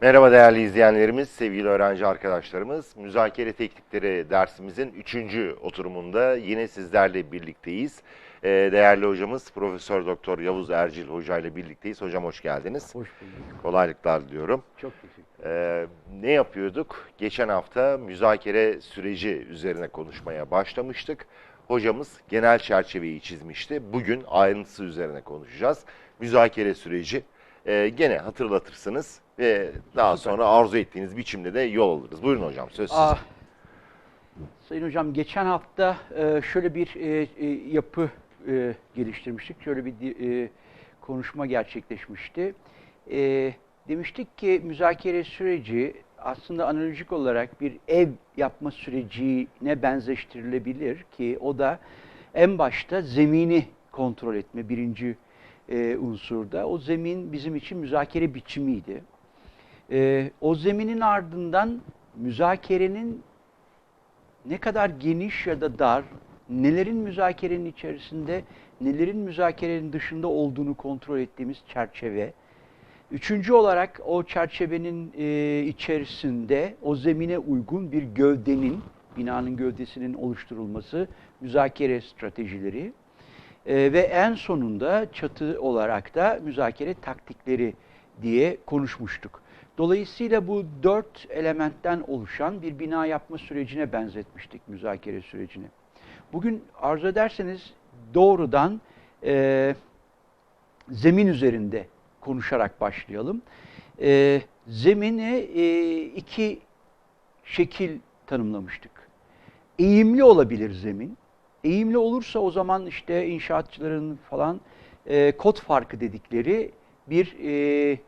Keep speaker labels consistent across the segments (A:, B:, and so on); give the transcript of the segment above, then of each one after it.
A: Merhaba değerli izleyenlerimiz, sevgili öğrenci arkadaşlarımız. Müzakere teknikleri dersimizin 3. oturumunda yine sizlerle birlikteyiz. Ee, Değerli hocamız Profesör Doktor Yavuz Ercil Hoca ile birlikteyiz. Hocam hoş geldiniz.
B: Hoş bulduk.
A: Kolaylıklar diliyorum.
B: Çok teşekkür ederim.
A: Ee, ne yapıyorduk? Geçen hafta müzakere süreci üzerine konuşmaya başlamıştık. Hocamız genel çerçeveyi çizmişti. Bugün ayrıntısı üzerine konuşacağız. Müzakere süreci e, gene hatırlatırsınız ve daha
B: Süper.
A: sonra arzu ettiğiniz biçimde de yol alırız. Buyurun hocam söz sizin.
B: Ah, Sayın Hocam geçen hafta e, şöyle bir e, e, yapı e, geliştirmiştik. Şöyle bir e, konuşma gerçekleşmişti. E, demiştik ki müzakere süreci aslında analojik olarak bir ev yapma sürecine benzeştirilebilir ki o da en başta zemini kontrol etme birinci e, unsurda. O zemin bizim için müzakere biçimiydi. E, o zeminin ardından müzakerenin ne kadar geniş ya da dar, nelerin müzakerenin içerisinde, nelerin müzakerenin dışında olduğunu kontrol ettiğimiz çerçeve. Üçüncü olarak o çerçevenin e, içerisinde o zemine uygun bir gövdenin, binanın gövdesinin oluşturulması, müzakere stratejileri E, ve en sonunda çatı olarak da müzakere taktikleri diye konuşmuştuk. Dolayısıyla bu dört elementten oluşan bir bina yapma sürecine benzetmiştik müzakere sürecini. Bugün arzu ederseniz doğrudan e, zemin üzerinde konuşarak başlayalım. E, zemini e, iki şekil tanımlamıştık. Eğimli olabilir zemin. Eğimli olursa o zaman işte inşaatçıların falan e, kod farkı dedikleri bir e,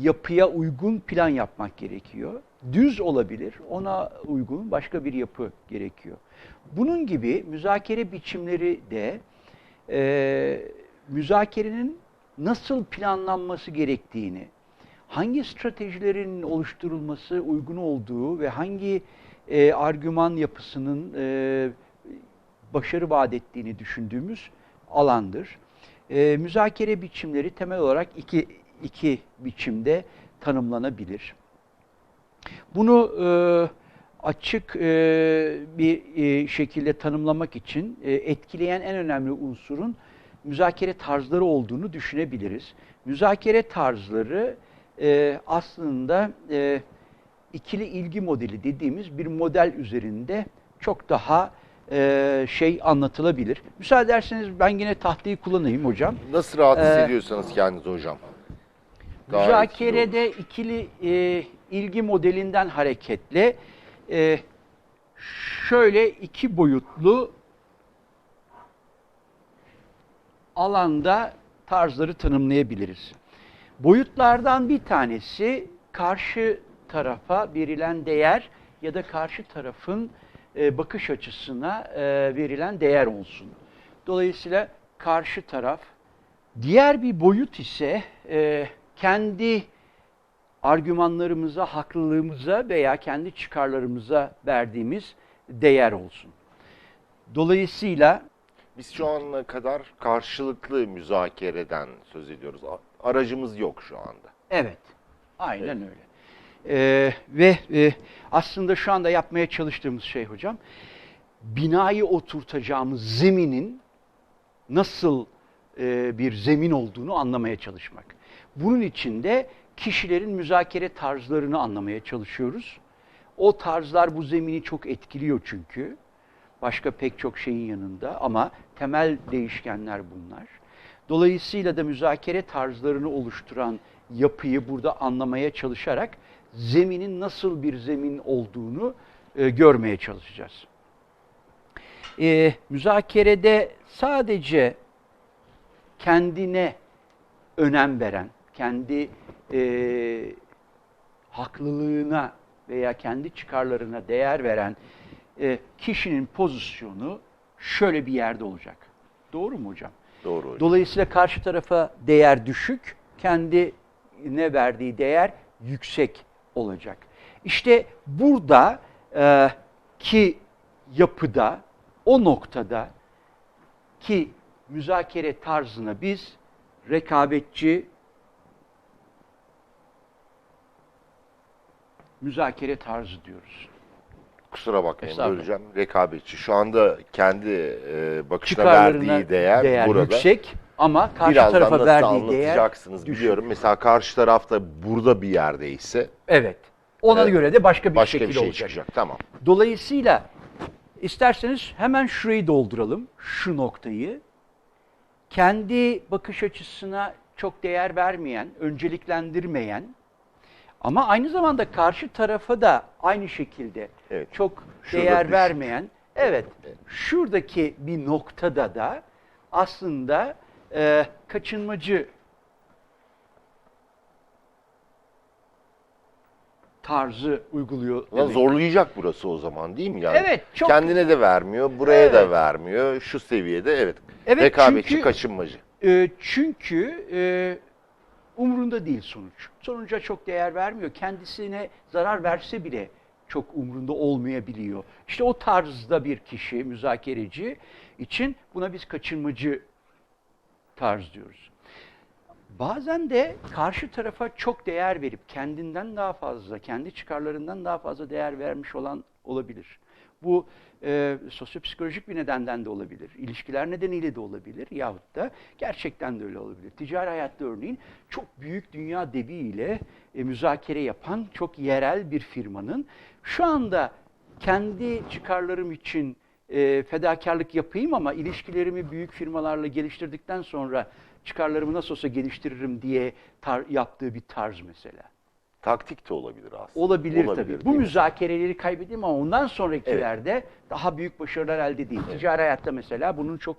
B: yapıya uygun plan yapmak gerekiyor. Düz olabilir, ona uygun başka bir yapı gerekiyor. Bunun gibi müzakere biçimleri de e, müzakerenin nasıl planlanması gerektiğini, hangi stratejilerin oluşturulması uygun olduğu ve hangi e, argüman yapısının e, başarı vaat ettiğini düşündüğümüz alandır. E, müzakere biçimleri temel olarak iki, iki biçimde tanımlanabilir. Bunu e, açık e, bir e, şekilde tanımlamak için e, etkileyen en önemli unsurun müzakere tarzları olduğunu düşünebiliriz. Müzakere tarzları e, aslında e, ikili ilgi modeli dediğimiz bir model üzerinde çok daha e, şey anlatılabilir. Müsaade ederseniz ben yine tahtayı kullanayım hocam.
A: Nasıl rahat
B: e,
A: hissediyorsanız kendinizi hocam.
B: Müzakerede ikili e, ilgi modelinden hareketle e, şöyle iki boyutlu alanda tarzları tanımlayabiliriz. Boyutlardan bir tanesi karşı tarafa verilen değer ya da karşı tarafın e, bakış açısına e, verilen değer olsun. Dolayısıyla karşı taraf Diğer bir boyut ise e, kendi argümanlarımıza, haklılığımıza veya kendi çıkarlarımıza verdiğimiz değer olsun. Dolayısıyla
A: Biz şu ana kadar karşılıklı müzakereden söz ediyoruz. Aracımız yok şu anda.
B: evet, aynen öyle. E, ve e, aslında şu anda yapmaya çalıştığımız şey hocam, binayı oturtacağımız zeminin nasıl e, bir zemin olduğunu anlamaya çalışmak. Bunun için de kişilerin müzakere tarzlarını anlamaya çalışıyoruz. O tarzlar bu zemini çok etkiliyor çünkü. Başka pek çok şeyin yanında ama temel değişkenler bunlar. Dolayısıyla da müzakere tarzlarını oluşturan yapıyı burada anlamaya çalışarak zeminin nasıl bir zemin olduğunu e, görmeye çalışacağız. E, müzakerede sadece kendine önem veren, kendi e, haklılığına veya kendi çıkarlarına değer veren e, kişinin pozisyonu şöyle bir yerde olacak. Doğru mu hocam?
A: Doğru hocam.
B: Dolayısıyla karşı tarafa değer düşük, kendine verdiği değer yüksek olacak. İşte burada e, ki yapıda, o noktada ki müzakere tarzına biz rekabetçi, müzakere tarzı diyoruz.
A: Kusura bakmayın
B: Estağfurullah.
A: böleceğim. Rekabetçi. Şu anda kendi e, bakışına
B: Çıkarlarına
A: verdiği değer, burada.
B: yüksek ama karşı
A: Birazdan
B: tarafa
A: nasıl
B: verdiği değer
A: anlatacaksınız biliyorum. Mesela karşı tarafta burada bir yerdeyse
B: Evet. Ona
A: Evet.
B: göre de başka bir
A: başka
B: şekil
A: bir şey
B: olacak.
A: çıkacak. Tamam.
B: Dolayısıyla isterseniz hemen şurayı dolduralım, şu noktayı. Kendi bakış açısına çok değer vermeyen, önceliklendirmeyen ama aynı zamanda karşı tarafa da aynı şekilde
A: Evet.
B: çok
A: Şurada
B: değer
A: düşük.
B: vermeyen, evet, şuradaki bir noktada da aslında e, kaçınmacı tarzı uyguluyor.
A: Ulan
B: demek.
A: zorlayacak burası o zaman değil mi? Yani
B: Evet, çok-
A: Kendine de vermiyor, buraya da
B: Evet.
A: vermiyor. Şu seviyede evet.
B: Evet,
A: Rekabetçi,
B: çünkü-
A: kaçınmacı.
B: E, çünkü e, umrunda değil sonuç. Sonuca çok değer vermiyor. Kendisine zarar verse bile çok umrunda olmayabiliyor. İşte o tarzda bir kişi, müzakereci için buna biz kaçınmacı tarz diyoruz. Bazen de karşı tarafa çok değer verip kendinden daha fazla, kendi çıkarlarından daha fazla değer vermiş olan olabilir. Bu e, sosyopsikolojik bir nedenden de olabilir. İlişkiler nedeniyle de olabilir. Yahut da gerçekten de öyle olabilir. Ticari hayatta örneğin çok büyük dünya deviyle e, müzakere yapan çok yerel bir firmanın şu anda kendi çıkarlarım için e, fedakarlık yapayım ama ilişkilerimi büyük firmalarla geliştirdikten sonra çıkarlarımı nasıl olsa geliştiririm diye tar- yaptığı bir tarz mesela.
A: Taktik de olabilir aslında.
B: Olabilir, tabii. Bu
A: mi?
B: müzakereleri kaybedeyim ama ondan sonrakilerde daha büyük başarılar elde değil. Ticari hayatta mesela bunun çok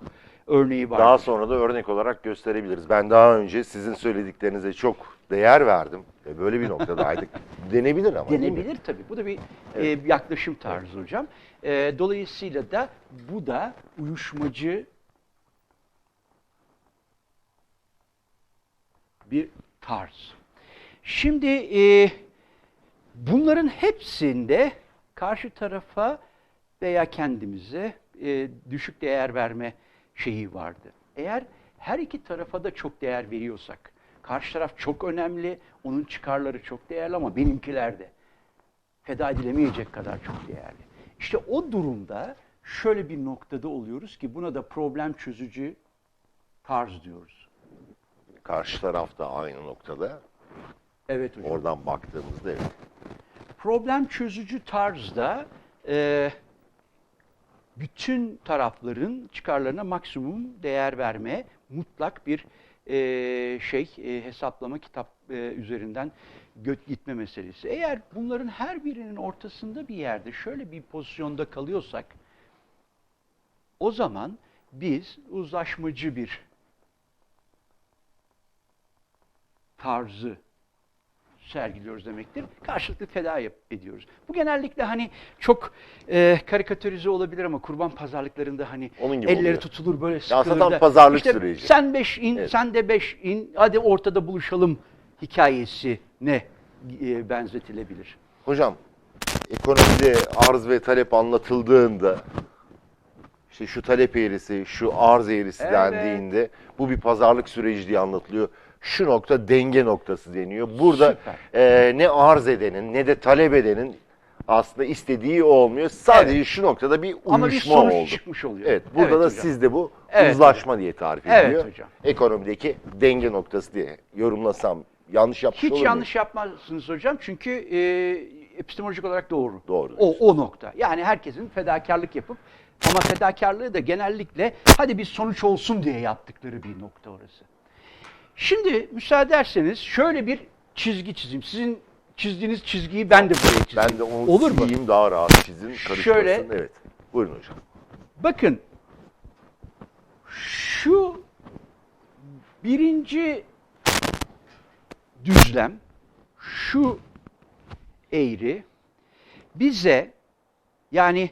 B: örneği var.
A: Daha sonra da örnek olarak gösterebiliriz. Ben daha önce sizin söylediklerinize çok değer verdim. ve Böyle bir noktadaydık. Denebilir ama?
B: Denebilir tabii. Bu da bir e, yaklaşım tarzı hocam. E, dolayısıyla da bu da uyuşmacı bir tarz. Şimdi e, bunların hepsinde karşı tarafa veya kendimize e, düşük değer verme şeyi vardı. Eğer her iki tarafa da çok değer veriyorsak, karşı taraf çok önemli, onun çıkarları çok değerli ama benimkiler de feda edilemeyecek kadar çok değerli. İşte o durumda şöyle bir noktada oluyoruz ki buna da problem çözücü tarz diyoruz.
A: Karşı taraf da aynı noktada.
B: Evet hocam.
A: Oradan baktığımızda evet.
B: Problem çözücü tarzda e, bütün tarafların çıkarlarına maksimum değer verme mutlak bir e, şey e, hesaplama kitap e, üzerinden gitme meselesi. Eğer bunların her birinin ortasında bir yerde şöyle bir pozisyonda kalıyorsak o zaman biz uzlaşmacı bir tarzı sergiliyoruz demektir. Karşılıklı feda yap- ediyoruz. Bu genellikle hani çok e, karikatürize olabilir ama kurban pazarlıklarında hani
A: Onun gibi
B: elleri
A: oluyor.
B: tutulur böyle sıkılır da,
A: pazarlık
B: işte
A: süreci.
B: Sen beş in,
A: Evet.
B: sen de beş in, hadi ortada buluşalım hikayesi ne e, benzetilebilir.
A: Hocam ekonomide arz ve talep anlatıldığında işte şu talep eğrisi, şu arz eğrisi
B: Evet.
A: dendiğinde bu bir pazarlık süreci diye anlatılıyor. Şu nokta denge noktası deniyor. Burada e, ne arz edenin ne de talep edenin aslında istediği olmuyor. Sadece şu noktada bir uyuşma
B: Ama bir sonuç
A: oldu.
B: çıkmış oluyor.
A: Evet, burada da
B: hocam.
A: sizde bu
B: Evet
A: uzlaşma diye tarif
B: Evet
A: ediliyor.
B: hocam.
A: Ekonomideki denge noktası diye yorumlasam yanlış yapmış olur
B: Hiç yanlış yapmazsınız hocam çünkü e, epistemolojik olarak doğru.
A: Doğru.
B: O, o nokta. Yani herkesin fedakarlık yapıp ama fedakarlığı da genellikle hadi bir sonuç olsun diye yaptıkları bir nokta orası. Şimdi müsaade ederseniz şöyle bir çizgi çizeyim. Sizin çizdiğiniz çizgiyi ben de buraya çizeyim.
A: Ben de onu
B: Olur mu?
A: sileyim daha rahat çizin karışmasın.
B: Şöyle-
A: Evet. Buyurun hocam.
B: Bakın şu birinci düzlem şu eğri bize yani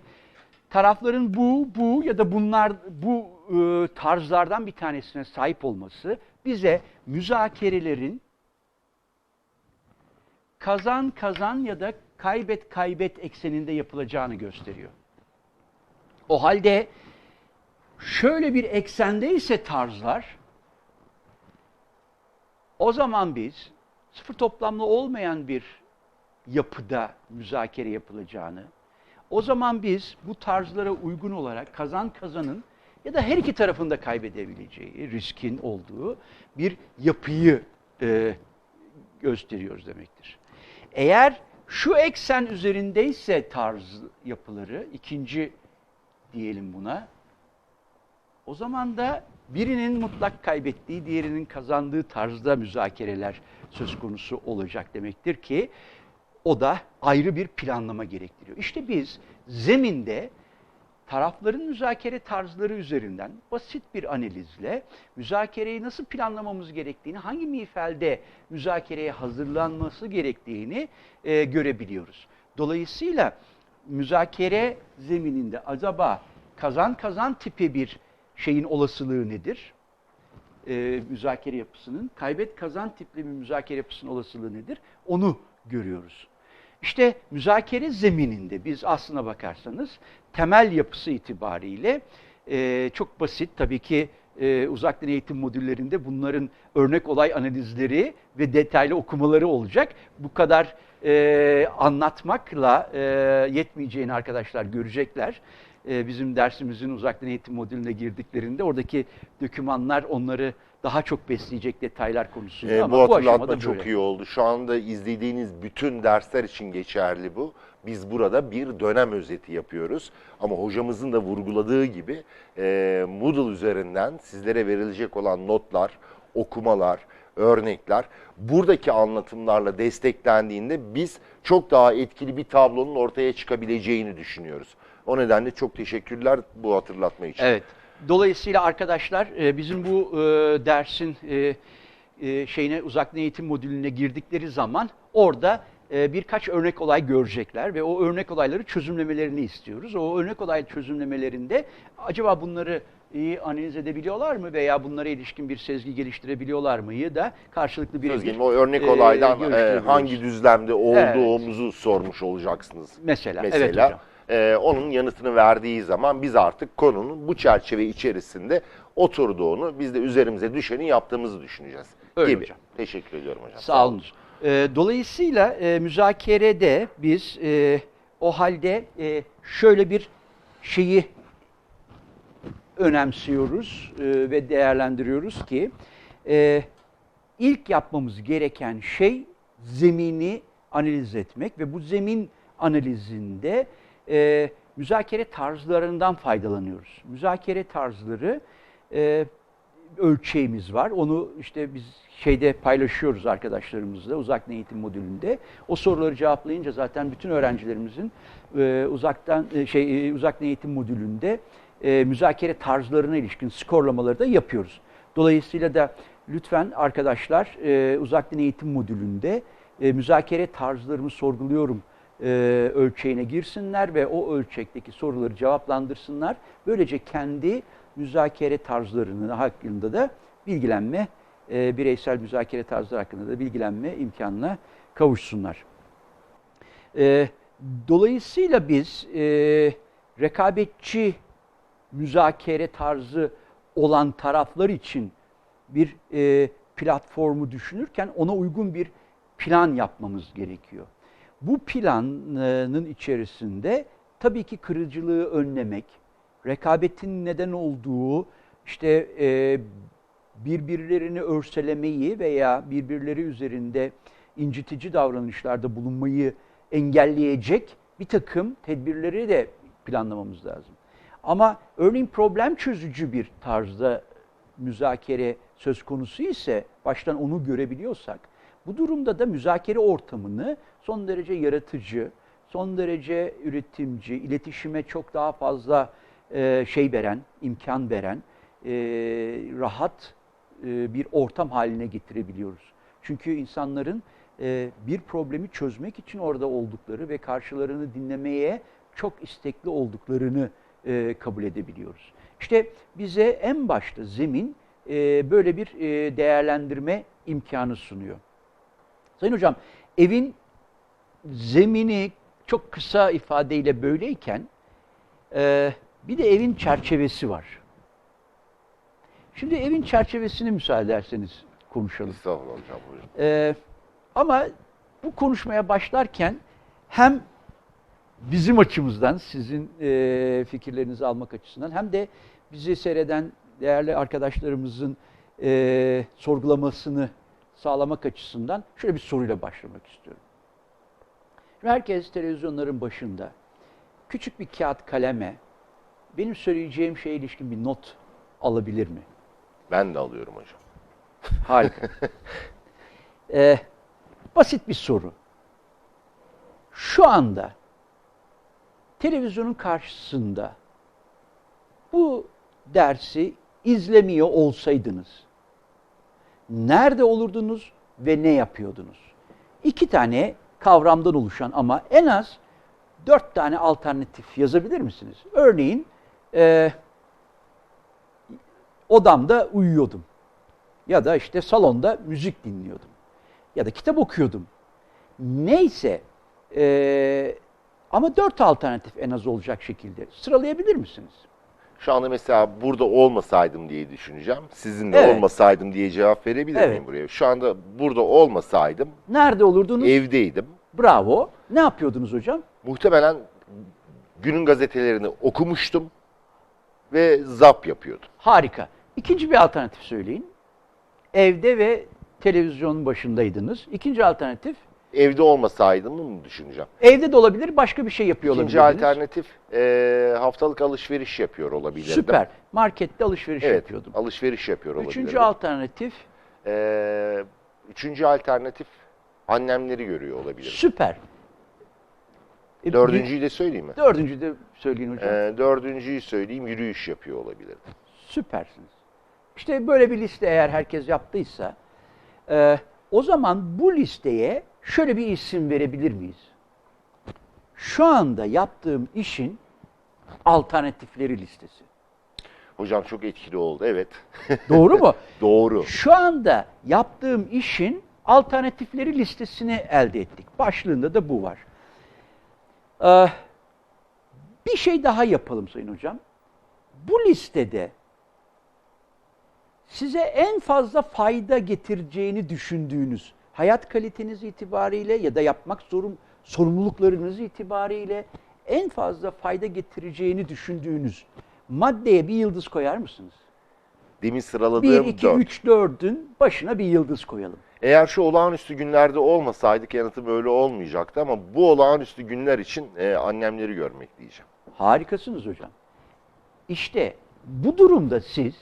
B: tarafların bu bu ya da bunlar bu e, tarzlardan bir tanesine sahip olması bize müzakerelerin kazan kazan ya da kaybet kaybet ekseninde yapılacağını gösteriyor. O halde şöyle bir eksende ise tarzlar o zaman biz sıfır toplamlı olmayan bir yapıda müzakere yapılacağını, o zaman biz bu tarzlara uygun olarak kazan kazanın ya da her iki tarafında kaybedebileceği riskin olduğu bir yapıyı e, gösteriyoruz demektir. Eğer şu eksen üzerindeyse tarz yapıları, ikinci diyelim buna, o zaman da birinin mutlak kaybettiği, diğerinin kazandığı tarzda müzakereler söz konusu olacak demektir ki o da ayrı bir planlama gerektiriyor. İşte biz zeminde tarafların müzakere tarzları üzerinden basit bir analizle müzakereyi nasıl planlamamız gerektiğini, hangi miğfelde müzakereye hazırlanması gerektiğini e, görebiliyoruz. Dolayısıyla müzakere zemininde acaba kazan kazan tipi bir şeyin olasılığı nedir? e, müzakere yapısının, kaybet kazan tipli bir müzakere yapısının olasılığı nedir? Onu görüyoruz. İşte müzakere zemininde biz aslına bakarsanız temel yapısı itibariyle e, çok basit tabii ki e, uzaktan eğitim modüllerinde bunların örnek olay analizleri ve detaylı okumaları olacak. Bu kadar e, anlatmakla e, yetmeyeceğini arkadaşlar görecekler. E, bizim dersimizin uzaktan eğitim modülüne girdiklerinde oradaki dokümanlar onları daha çok besleyecek detaylar konusunda
A: Ee,
B: ama
A: bu
B: bu,
A: hatırlatma
B: aşamada
A: çok
B: böyle.
A: iyi oldu. Şu anda izlediğiniz bütün dersler için geçerli bu. Biz burada bir dönem özeti yapıyoruz. Ama hocamızın da vurguladığı gibi e, Moodle üzerinden sizlere verilecek olan notlar, okumalar, örnekler buradaki anlatımlarla desteklendiğinde biz çok daha etkili bir tablonun ortaya çıkabileceğini düşünüyoruz. O nedenle çok teşekkürler bu hatırlatma için.
B: Evet. Dolayısıyla arkadaşlar e, bizim bu e, dersin e, şeyine uzaktan eğitim modülüne girdikleri zaman orada birkaç örnek olay görecekler ve o örnek olayları çözümlemelerini istiyoruz. O örnek olay çözümlemelerinde acaba bunları iyi analiz edebiliyorlar mı veya bunlara ilişkin bir sezgi geliştirebiliyorlar mı ya da karşılıklı bir
A: Özgün, o örnek olaydan e, hangi düzlemde olduğumuzu sormuş olacaksınız.
B: Mesela, evet
A: Mesela
B: hocam.
A: E, onun yanıtını verdiği zaman biz artık konunun bu çerçeve içerisinde oturduğunu, biz de üzerimize düşeni yaptığımızı düşüneceğiz.
B: Öyle
A: gibi.
B: hocam.
A: Teşekkür ediyorum hocam.
B: Sağ olun. Ee, dolayısıyla e, müzakerede biz e, o halde e, şöyle bir şeyi önemsiyoruz e, ve değerlendiriyoruz ki e, ilk yapmamız gereken şey zemini analiz etmek ve bu zemin analizinde e, müzakere tarzlarından faydalanıyoruz. Müzakere tarzları e, ölçeğimiz var. Onu işte biz şeyde paylaşıyoruz arkadaşlarımızla uzaktan eğitim modülünde. O soruları cevaplayınca zaten bütün öğrencilerimizin e, uzaktan e, şey e, uzaktan eğitim modülünde e, müzakere tarzlarına ilişkin skorlamaları da yapıyoruz. Dolayısıyla da lütfen arkadaşlar e, uzaktan eğitim modülünde e, müzakere tarzlarımı sorguluyorum e, ölçeğine girsinler ve o ölçekteki soruları cevaplandırsınlar. Böylece kendi müzakere tarzlarının hakkında da bilgilenme, e, bireysel müzakere tarzları hakkında da bilgilenme imkanına kavuşsunlar. E, dolayısıyla biz e, rekabetçi müzakere tarzı olan taraflar için bir e, platformu düşünürken ona uygun bir plan yapmamız gerekiyor. Bu planın içerisinde tabii ki kırıcılığı önlemek, rekabetin neden olduğu işte e, birbirlerini örselemeyi veya birbirleri üzerinde incitici davranışlarda bulunmayı engelleyecek bir takım tedbirleri de planlamamız lazım. Ama örneğin problem çözücü bir tarzda müzakere söz konusu ise baştan onu görebiliyorsak bu durumda da müzakere ortamını son derece yaratıcı, son derece üretimci, iletişime çok daha fazla e, şey veren, imkan veren, e, rahat e, bir ortam haline getirebiliyoruz. Çünkü insanların e, bir problemi çözmek için orada oldukları ve karşılarını dinlemeye çok istekli olduklarını e, kabul edebiliyoruz. İşte bize en başta zemin e, böyle bir e, değerlendirme imkanı sunuyor. Sayın Hocam, evin zemini çok kısa ifadeyle böyleyken e, bir de evin çerçevesi var. Şimdi evin çerçevesini müsaade ederseniz konuşalım.
A: Estağfurullah hocam buyurun.
B: Ee, ama bu konuşmaya başlarken hem bizim açımızdan, sizin e, fikirlerinizi almak açısından hem de bizi seyreden değerli arkadaşlarımızın e, sorgulamasını sağlamak açısından şöyle bir soruyla başlamak istiyorum. Şimdi herkes televizyonların başında küçük bir kağıt kaleme benim söyleyeceğim şeye ilişkin bir not alabilir mi?
A: Ben de alıyorum hocam.
B: Harika. Ee, basit bir soru. Şu anda televizyonun karşısında bu dersi izlemiyor olsaydınız nerede olurdunuz ve ne yapıyordunuz? İki tane kavramdan oluşan ama en az dört tane alternatif yazabilir misiniz? Örneğin e, odamda uyuyordum. Ya da işte salonda müzik dinliyordum. Ya da kitap okuyordum. Neyse eee, ama dört alternatif en az olacak şekilde sıralayabilir misiniz?
A: Şu anda mesela burada olmasaydım diye düşüneceğim. Sizin de
B: Evet.
A: olmasaydım diye cevap verebilir
B: Evet.
A: miyim buraya? Şu anda burada olmasaydım
B: Nerede olurdunuz?
A: evdeydim.
B: Bravo. Ne yapıyordunuz hocam?
A: Muhtemelen günün gazetelerini okumuştum ve zap yapıyordum.
B: Harika. İkinci bir alternatif söyleyin. Evde ve televizyonun başındaydınız. İkinci alternatif
A: Evde olmasaydım mı düşüneceğim?
B: evde de olabilir, başka bir şey yapıyor
A: İkinci alternatif eee, haftalık alışveriş yapıyor olabilirdim.
B: Süper. Markette alışveriş
A: Evet,
B: yapıyordum.
A: alışveriş yapıyor olabilirdim.
B: Üçüncü alternatif
A: Eee, üçüncü alternatif annemleri görüyor olabilirim.
B: süper. E,
A: Dördüncüyü de söyleyeyim mi?
B: Dördüncü de söyleyin hocam.
A: Eee, dördüncüyü söyleyeyim, yürüyüş yapıyor olabilirdim.
B: Süpersiniz. İşte böyle bir liste eğer herkes yaptıysa e, o zaman bu listeye şöyle bir isim verebilir miyiz? Şu anda yaptığım işin alternatifleri listesi.
A: Hocam çok etkili oldu, evet.
B: Doğru mu?
A: Doğru.
B: Şu anda yaptığım işin alternatifleri listesini elde ettik. Başlığında da bu var. Ee, bir şey daha yapalım Sayın Hocam. Bu listede size en fazla fayda getireceğini düşündüğünüz hayat kaliteniz itibariyle ya da yapmak zorum, sorumluluklarınız itibariyle en fazla fayda getireceğini düşündüğünüz maddeye bir yıldız koyar mısınız?
A: Demin
B: 1,
A: sıraladığım
B: 2,
A: dört.
B: 3, 4'ün başına bir yıldız koyalım.
A: Eğer şu olağanüstü günlerde olmasaydık yanıtım öyle olmayacaktı ama bu olağanüstü günler için eee, annemleri görmek diyeceğim.
B: Harikasınız hocam. İşte bu durumda siz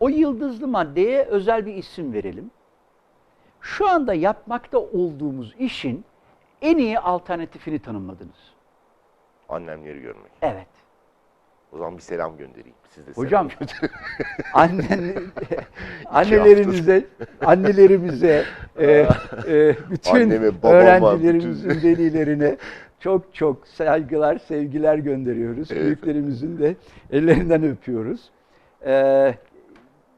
B: o yıldızlı maddeye özel bir isim verelim. Şu anda yapmakta olduğumuz işin en iyi alternatifini tanımladınız.
A: Annemleri görmek.
B: Evet.
A: O zaman bir selam göndereyim. Siz de selam
B: Hocam
A: gönderin.
B: annen, annelerinize, annelerimize, e, e, bütün
A: Anneme, babama,
B: öğrencilerimizin
A: bütün-
B: velilerine çok çok saygılar, sevgiler gönderiyoruz.
A: Evet.
B: Büyüklerimizin de ellerinden öpüyoruz. E,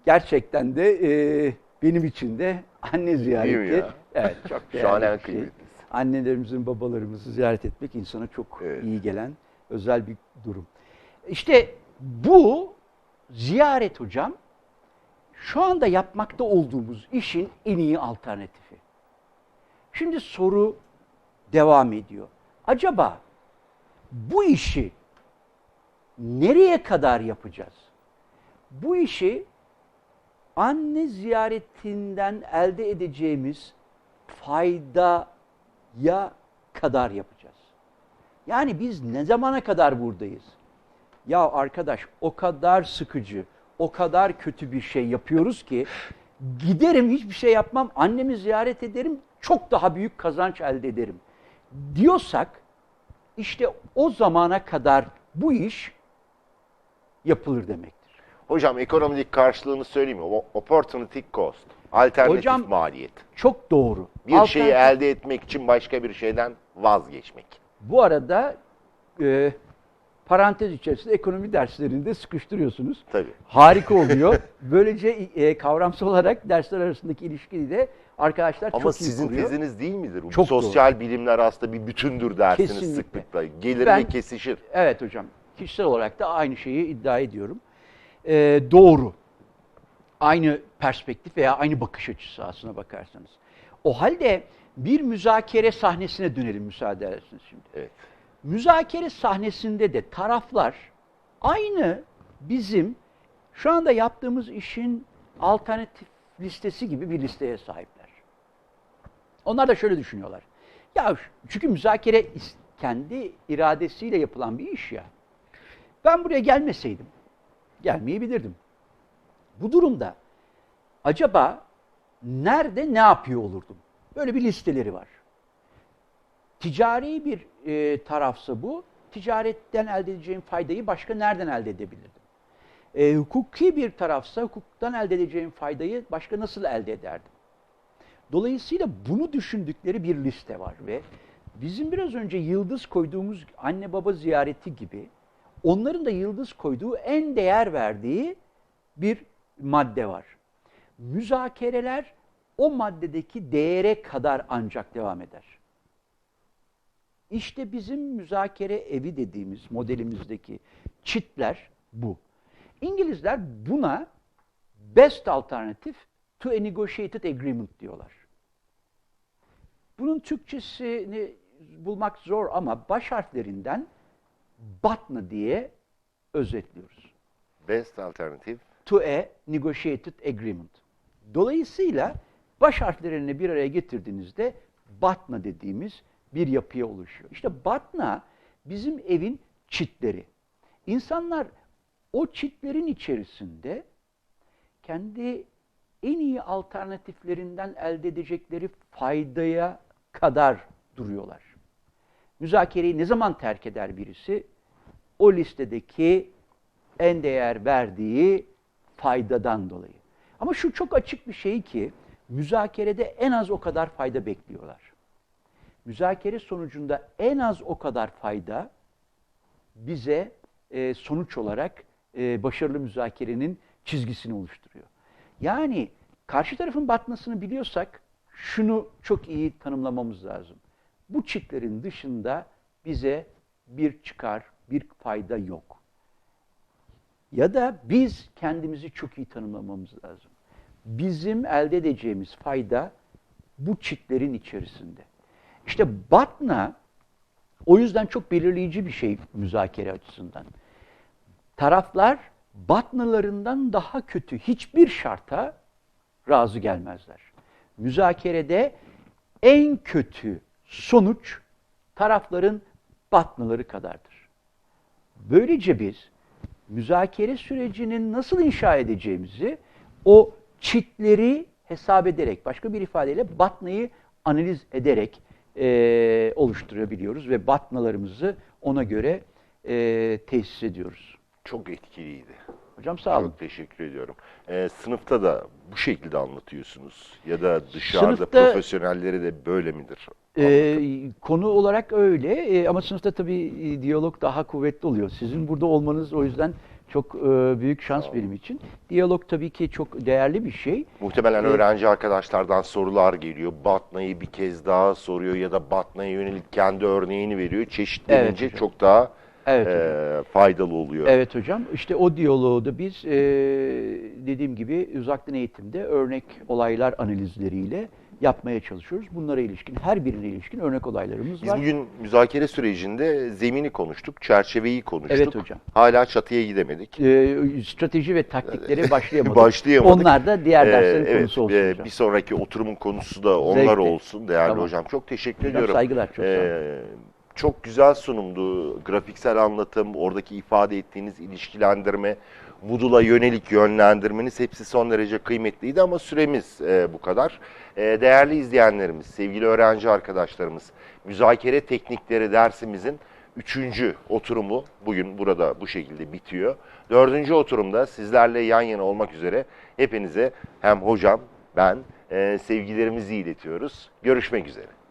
B: gerçekten de e, benim için de anne ziyareti.
A: ya?
B: Evet, çok
A: Şu an en
B: şey. Annelerimizin, babalarımızı ziyaret etmek insana çok
A: Evet.
B: iyi gelen özel bir durum. İşte bu ziyaret hocam şu anda yapmakta olduğumuz işin en iyi alternatifi. Şimdi soru devam ediyor. Acaba bu işi nereye kadar yapacağız? Bu işi anne ziyaretinden elde edeceğimiz faydaya kadar yapacağız. Yani biz ne zamana kadar buradayız? Ya arkadaş o kadar sıkıcı, o kadar kötü bir şey yapıyoruz ki giderim hiçbir şey yapmam, annemi ziyaret ederim, çok daha büyük kazanç elde ederim diyorsak işte o zamana kadar bu iş yapılır demektir.
A: Hocam ekonomik karşılığını söyleyeyim mi? Opportunity cost. Alternatif
B: Hocam-
A: maliyet.
B: Çok doğru.
A: Bir şeyi
B: Alternatif-
A: elde etmek için başka bir şeyden vazgeçmek.
B: Bu arada e, parantez içerisinde ekonomi derslerinde sıkıştırıyorsunuz.
A: Tabii.
B: Harika oluyor. Böylece e, kavramsal olarak dersler arasındaki ilişkiyi de arkadaşlar
A: Ama
B: çok iyi
A: sizin
B: kuruyor.
A: teziniz değil midir? Bu
B: Çok
A: Sosyal bilimler aslında bir bütündür dersiniz
B: Kesinlikle.
A: sıklıkla. Gelir
B: Ben-
A: ve kesişir.
B: Evet hocam. Kişisel olarak da aynı şeyi iddia ediyorum. E, doğru. Aynı perspektif veya aynı bakış açısı aslına bakarsanız. O halde bir müzakere sahnesine dönelim müsaade edersiniz şimdi.
A: Evet.
B: Müzakere sahnesinde de taraflar aynı bizim şu anda yaptığımız işin alternatif listesi gibi bir listeye sahipler. Onlar da şöyle düşünüyorlar. Ya çünkü müzakere kendi iradesiyle yapılan bir iş ya. Ben buraya gelmeseydim, gelmeyebilirdim. Bu durumda acaba nerede ne yapıyor olurdum? Böyle bir listeleri var. Ticari bir e, tarafsa bu, ticaretten elde edeceğim faydayı başka nereden elde edebilirdim? E, hukuki bir tarafsa hukuktan elde edeceğim faydayı başka nasıl elde ederdim? Dolayısıyla bunu düşündükleri bir liste var ve bizim biraz önce yıldız koyduğumuz anne baba ziyareti gibi onların da yıldız koyduğu en değer verdiği bir madde var. Müzakereler o maddedeki değere kadar ancak devam eder. İşte bizim müzakere evi dediğimiz modelimizdeki çitler bu. İngilizler buna best alternative to a negotiated agreement diyorlar. Bunun Türkçesini bulmak zor ama baş harflerinden BATNA diye özetliyoruz.
A: Best alternative.
B: To a negotiated agreement. Dolayısıyla baş harflerini bir araya getirdiğinizde BATNA dediğimiz bir yapıya oluşuyor. İşte BATNA bizim evin çitleri. İnsanlar o çitlerin içerisinde kendi en iyi alternatiflerinden elde edecekleri faydaya kadar duruyorlar. Müzakereyi ne zaman terk eder birisi? O listedeki en değer verdiği faydadan dolayı. Ama şu çok açık bir şey ki müzakerede en az o kadar fayda bekliyorlar. Müzakere sonucunda en az o kadar fayda bize e, sonuç olarak e, başarılı müzakerenin çizgisini oluşturuyor. Yani karşı tarafın batmasını biliyorsak şunu çok iyi tanımlamamız lazım. Bu çitlerin dışında bize bir çıkar, bir fayda yok. Ya da biz kendimizi çok iyi tanımlamamız lazım. Bizim elde edeceğimiz fayda bu çitlerin içerisinde. İşte Batna o yüzden çok belirleyici bir şey müzakere açısından. Taraflar batnalarından daha kötü hiçbir şarta razı gelmezler. Müzakerede en kötü sonuç tarafların batnaları kadardır. Böylece biz müzakere sürecinin nasıl inşa edeceğimizi o çitleri hesap ederek, başka bir ifadeyle batnayı analiz ederek e, oluşturabiliyoruz ve batnalarımızı ona göre e, tesis ediyoruz.
A: Çok etkiliydi.
B: Hocam sağ olun.
A: Çok teşekkür ediyorum. Ee, sınıfta da bu şekilde anlatıyorsunuz. Ya da dışarıda
B: Sınıfta-
A: profesyonelleri de böyle midir?
B: Ee, konu olarak öyle Ee, ama sınıfta tabii e, diyalog daha kuvvetli oluyor. Sizin burada olmanız o yüzden çok e, büyük şans benim için. Diyalog tabii ki çok değerli bir şey.
A: Muhtemelen
B: Ee,
A: öğrenci arkadaşlardan sorular geliyor. Batna'yı bir kez daha soruyor ya da Batna'ya yönelik kendi örneğini veriyor. Çeşitlenince
B: hocam.
A: çok daha
B: Evet
A: e, faydalı oluyor.
B: Evet hocam. İşte o diyaloğu da biz e, dediğim gibi uzaktan eğitimde örnek olaylar analizleriyle yapmaya çalışıyoruz. Bunlara ilişkin, her birine ilişkin örnek olaylarımız
A: Biz
B: var.
A: bugün müzakere sürecinde zemini konuştuk, çerçeveyi konuştuk.
B: Evet hocam.
A: Hala çatıya gidemedik.
B: E, strateji ve taktiklere başlayamadık.
A: Başlayamadık.
B: Onlar da diğer
A: Ee,
B: derslerin
A: evet,
B: konusu olsun
A: e,
B: hocam.
A: bir sonraki oturumun konusu da onlar
B: Zevkle.
A: olsun değerli
B: Tamam.
A: hocam. Çok teşekkür
B: Hocam
A: ediyorum.
B: saygılar, çok sağ.
A: Ee, çok güzel sunumdu. Grafiksel anlatım, oradaki ifade ettiğiniz ilişkilendirme, Moodle'a yönelik yönlendirmeniz hepsi son derece kıymetliydi ama süremiz e, bu kadar. E, değerli izleyenlerimiz, sevgili öğrenci arkadaşlarımız, müzakere teknikleri dersimizin üçüncü oturumu bugün burada bu şekilde bitiyor. Dördüncü oturumda sizlerle yan yana olmak üzere hepinize hem hocam ben e, sevgilerimizi iletiyoruz. Görüşmek üzere.